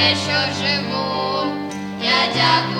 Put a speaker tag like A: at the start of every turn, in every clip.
A: те, що живу. Я дякую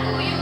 A: kuyu